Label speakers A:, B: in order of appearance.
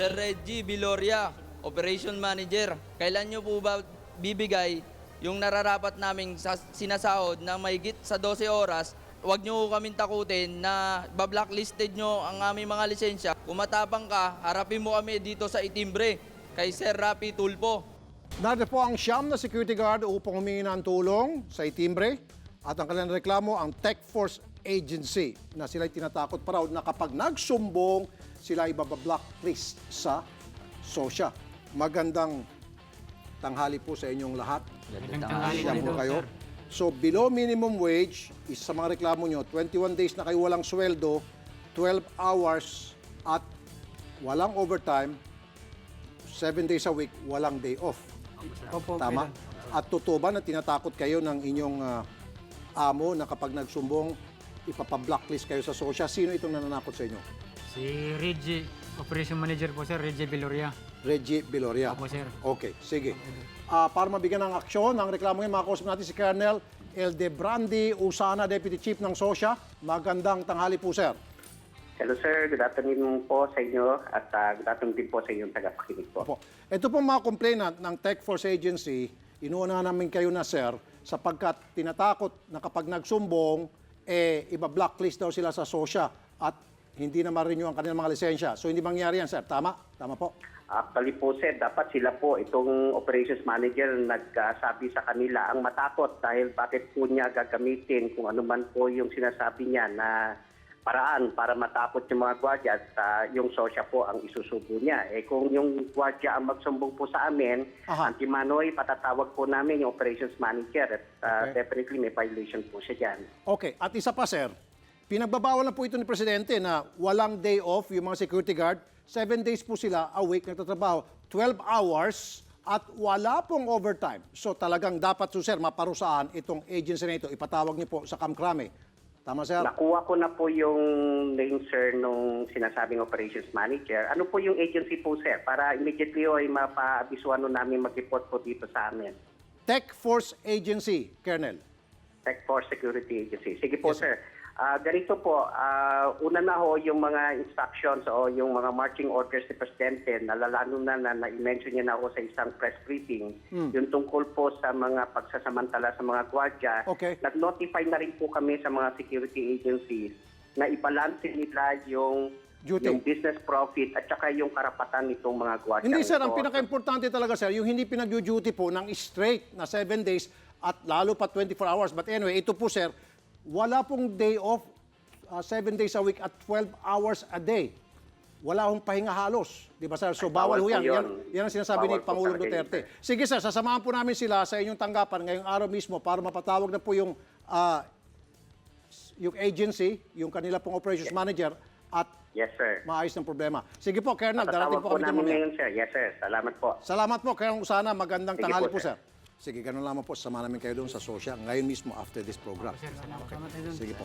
A: Sir Reggie Viloria, Operation Manager, kailan nyo po ba bibigay yung nararapat naming sa sinasahod na mahigit sa 12 oras? Huwag nyo kaming takutin na bablacklisted nyo ang aming mga lisensya. Kung ka, harapin mo kami dito sa itimbre kay Sir Rapi Tulpo.
B: Narito po ang siyam na security guard upang humingi ng tulong sa itimbre at ang kanilang reklamo ang Tech Force Agency na sila'y tinatakot pa raw na kapag nagsumbong, sila ibabblocklist sa SOSYA. Magandang tanghali po sa inyong lahat. Siya po kayo. So below minimum wage, isa sa mga reklamo nyo, 21 days na kayo walang sweldo, 12 hours at walang overtime, 7 days a week, walang day off.
C: Opo,
B: Tama? At totoo ba na tinatakot kayo ng inyong ah, amo na kapag nagsumbong, ipapa-blacklist kayo sa sosya? Sino itong nananakot sa inyo?
C: Si Reggie, Operation Manager po sir, Reggie Viloria.
B: Reggie Viloria.
C: Opo, sir.
B: Okay, sige. Ah, para mabigyan ng aksyon, ang reklamo ngayon, makakusap natin si Colonel Eldebrandi Usana, Deputy Chief ng SOSYA. Magandang tanghali po, sir.
D: Hello sir, good afternoon po sa inyo at uh, good afternoon din po sa inyong tagapakinig po.
B: Opo. Ito pong mga complainant ng Tech Force Agency, inuuna namin kayo na, sir, sapagkat tinatakot na kapag nagsumbong, eh, iba-blacklist daw sila sa SOSYA at hindi na ma-renew ang kanilang mga lisensya. So, hindi mangyari yan, sir. Tama? Tama po.
D: Actually po sir, dapat sila po itong operations manager nagsabi sa kanila ang matakot dahil bakit po niya gagamitin kung ano man po yung sinasabi niya na paraan para matakot yung mga gwardiya at ah, yung sosya po ang isusubo niya. Eh kung yung gwardiya ang magsumbong po sa amin,
B: Aha.
D: antimanoy, patatawag po namin yung operations manager at ah,
B: Okay.
D: definitely may violation po siya dyan.
B: Okay. At isa pa, sir, pinagbabawal na po ito ni Presidente na walang day off yung mga security guard. Seven days po sila a week nagtatrabaho. 12 hours at wala pong overtime. So talagang dapat, so, sir, maparusahan itong agency na ito. Ipatawag niyo po sa Kamkrame. Tama, sir?
D: Nakuha ko na po yung name, sir, nung sinasabing operations manager. Ano po yung agency po, sir? Para immediately ay mapa-abisuan namin mag-report po dito sa amin.
B: Tech Force Agency, Colonel.
D: Tech Force Security Agency. Sige po,
B: Yes, sir.
D: sir. Ah, ganito po, ah, una na ho yung mga instructions o yung mga marching orders ni Presidente, nalalano na na na-mention niya na ako sa isang press briefing,
B: Hmm.
D: yung tungkol po sa mga pagsasamantala sa mga gwardiya.
B: Okay.
D: Nag-notify na rin po kami sa mga security agencies na ibalanse nila yung
B: Duty.
D: yung business profit at saka yung karapatan nitong mga gwardiya.
B: Hindi, sir. Ang pinaka-importante talaga, sir, yung hindi pinag-duty po ng straight na 7 days at lalo pa 24 hours. But anyway, ito po, sir, wala pong day off 7 days a week at 12 hours a day. Wala hong pahinga halos. Di ba, sir? So,
D: Ay,
B: bawal,
D: bawal
B: ho
D: po
B: yan. yan. Yan ang sinasabi ni
D: Bawal po
B: Pangulong Duterte. Sige, sir, sasamahan po namin sila sa inyong tanggapan ngayong araw mismo para mapatawag na po yung ah, yung agency, yung kanila pong operations manager at
D: Yes, sir.
B: maayos ng problema. Sige po, Colonel, darating po
D: po
B: kami dyan
D: namin
B: mamaya.
D: ngayon, sir. Yes, sir. Salamat po.
B: Salamat po, Kaya Usana. Magandang
D: Sige
B: tanghali
D: po,
B: po, sir. Sige, ganun lamang po. Sama namin kayo doon sa social. Ngayon mismo, after this program.
C: Dun.
B: Sige po.